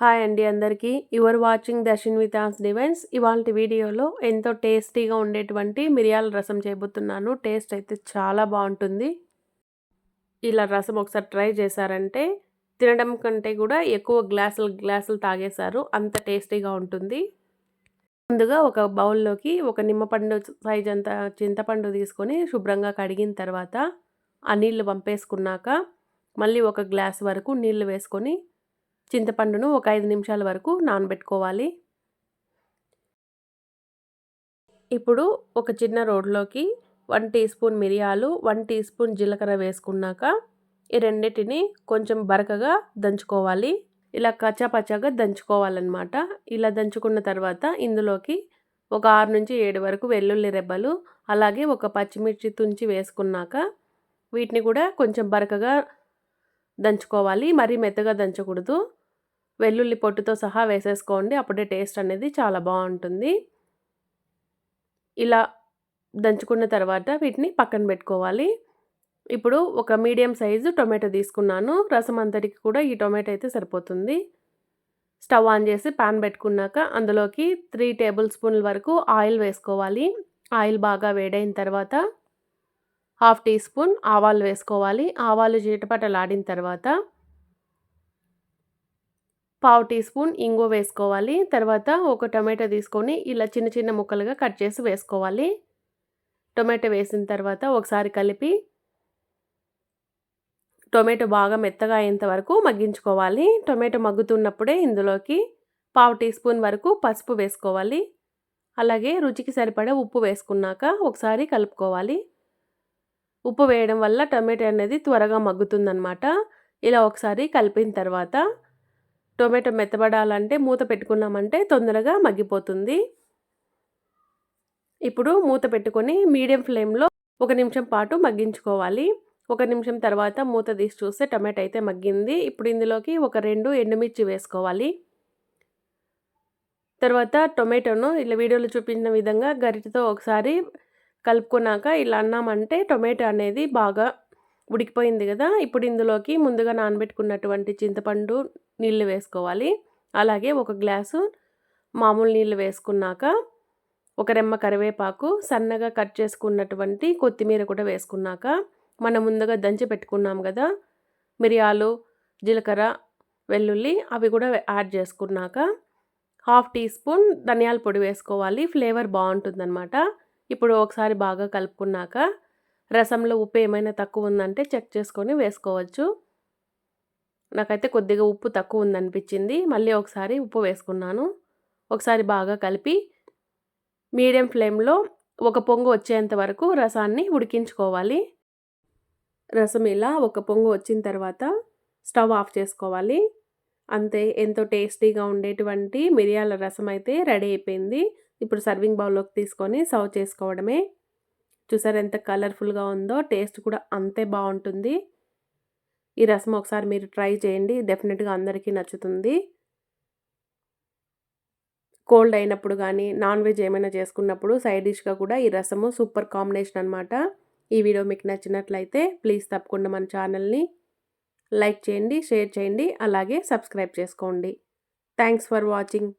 Hi అండి అందరికీ. Your watching Darshan with ఆన్స్ డివైన్స్ ఇవాళ వీడియోలో ఎంతో టేస్టీగా ఉండేటువంటి మిరియాల రసం చేయబోతున్నాను. టేస్ట్ అయితే చాలా బాగుంటుంది. ఇలా రసం ఒకసారి ట్రై చేశారంటే తినడం కంటే కూడా ఎక్కువ గ్లాసులు గ్లాసులు తాగేశారు. అంత టేస్టీగా ఉంటుంది. ముందుగా ఒక బౌల్లోకి ఒక నిమ్మపండు సైజ్ అంత చింతపండు తీసుకొని శుభ్రంగా కడిగిన తర్వాత ఆ నీళ్ళు పంపేసుకున్నాక మళ్ళీ ఒక గ్లాస్ వరకు నీళ్ళు వేసుకొని చింతపండును ఒక ఐదు నిమిషాల వరకు నానబెట్టుకోవాలి. ఇప్పుడు ఒక చిన్న రోడ్లోకి వన్ టీ స్పూన్ మిరియాలు వన్ టీ స్పూన్ జీలకర్ర వేసుకున్నాక ఈ రెండింటిని కొంచెం బరకగా దంచుకోవాలి. ఇలా కచ్చాపచ్చాగా దంచుకోవాలన్నమాట. ఇలా దంచుకున్న తర్వాత ఇందులోకి ఒక ఆరు నుంచి ఏడు వరకు వెల్లుల్లి రెబ్బలు అలాగే ఒక పచ్చిమిర్చి తుంచి వేసుకున్నాక వీటిని కూడా కొంచెం బరకగా దంచుకోవాలి. మరీ మెత్తగా దంచకూడదు. వెల్లుల్లి పొట్టుతో సహా వేసేసుకోండి. అప్పుడే టేస్ట్ అనేది చాలా బాగుంటుంది. ఇలా దంచుకున్న తర్వాత వీటిని పక్కన పెట్టుకోవాలి. ఇప్పుడు ఒక మీడియం సైజు టొమాటో తీసుకున్నాను. రసం అంతటికి కూడా ఈ టొమాటో అయితే సరిపోతుంది. స్టవ్ ఆన్ చేసి పాన్ పెట్టుకున్నాక అందులోకి త్రీ టేబుల్ స్పూన్ల వరకు ఆయిల్ వేసుకోవాలి. ఆయిల్ బాగా వేడైన తర్వాత హాఫ్ టీ స్పూన్ ఆవాలు వేసుకోవాలి. ఆవాలు జీటపటలాడిన తర్వాత పావు టీ స్పూన్ ఇంగువ వేసుకోవాలి. తర్వాత ఒక టొమాటో తీసుకొని ఇలా చిన్న చిన్న ముక్కలుగా కట్ చేసి వేసుకోవాలి. టొమాటో వేసిన తర్వాత ఒకసారి కలిపి టొమాటో బాగా మెత్తగా అయ్యేంత వరకు మగ్గించుకోవాలి. టొమాటో మగ్గుతున్నప్పుడే ఇందులోకి పావు టీ స్పూన్ వరకు పసుపు వేసుకోవాలి. అలాగే రుచికి సరిపడే ఉప్పు వేసుకున్నాక ఒకసారి కలుపుకోవాలి. ఉప్పు వేయడం వల్ల టొమాటో అనేది త్వరగా మగ్గుతుందనమాట ఇలా ఒకసారి కలిపిన తర్వాత టొమాటో మెత్తబడాలంటే మూత పెట్టుకున్నామంటే తొందరగా మగ్గిపోతుంది. ఇప్పుడు మూత పెట్టుకొని మీడియం ఫ్లేమ్లో ఒక నిమిషం పాటు మగ్గించుకోవాలి. ఒక నిమిషం తర్వాత మూత తీసి చూస్తే టమాటో అయితే మగ్గింది. ఇప్పుడు ఇందులోకి ఒక రెండు ఎండుమిర్చి వేసుకోవాలి. తర్వాత టొమాటోను ఇలా వీడియోలో చూపించిన విధంగా గరిటతో ఒకసారి కలుపుకున్నాక ఇలా అన్నామంటే టొమాటో అనేది బాగా ఉడికిపోయింది కదా. ఇప్పుడు ఇందులోకి ముందుగా నానబెట్టుకున్నటువంటి చింతపండు నీళ్ళు వేసుకోవాలి. అలాగే ఒక గ్లాసు మామూలు నీళ్ళు వేసుకున్నాక ఒక రెమ్మ కరివేపాకు సన్నగా కట్ చేసుకున్నటువంటి కొత్తిమీర కూడా వేసుకున్నాక మనం ముందుగా దంచి పెట్టుకున్నాం కదా మిరియాలు జీలకర్ర వెల్లుల్లి అవి కూడా యాడ్ చేసుకున్నాక హాఫ్ టీ స్పూన్ ధనియాల పొడి వేసుకోవాలి. ఫ్లేవర్ బాగుంటుందన్నమాట. ఇప్పుడు ఒకసారి బాగా కలుపుకున్నాక రసంలో ఉప్పు ఏమైనా తక్కువ ఉందంటే చెక్ చేసుకొని వేసుకోవచ్చు. నాకైతే కొద్దిగా ఉప్పు తక్కువ ఉందనిపించింది. మళ్ళీ ఒకసారి ఉప్పు వేసుకున్నాను. ఒకసారి బాగా కలిపి మీడియం ఫ్లేమ్లో ఒక పొంగు వచ్చేంత వరకు రసాన్ని ఉడికించుకోవాలి. రసం ఇలా ఒక పొంగు వచ్చిన తర్వాత స్టవ్ ఆఫ్ చేసుకోవాలి. అంతే ఎంతో టేస్టీగా ఉండేటువంటి మిరియాల రసం అయితే రెడీ అయిపోయింది. ఇప్పుడు సర్వింగ్ బౌల్లోకి తీసుకొని సర్వ్ చేసుకోవడమే. చూసారు ఎంత కలర్ఫుల్గా ఉందో టేస్ట్ కూడా అంతే బాగుంటుంది. ఈ రసం ఒకసారి మీరు ట్రై చేయండి. డెఫినెట్గా అందరికీ నచ్చుతుంది. కోల్డ్ అయినప్పుడు కానీ నాన్ వెజ్ ఏమైనా చేసుకున్నప్పుడు సైడ్ డిష్గా కూడా ఈ రసము సూపర్ కాంబినేషన్ అనమాట ఈ వీడియో మీకు నచ్చినట్లయితే ప్లీజ్ తప్పకుండా మన ఛానల్ని లైక్ చేయండి షేర్ చేయండి అలాగే సబ్స్క్రైబ్ చేసుకోండి. Thanks for watching.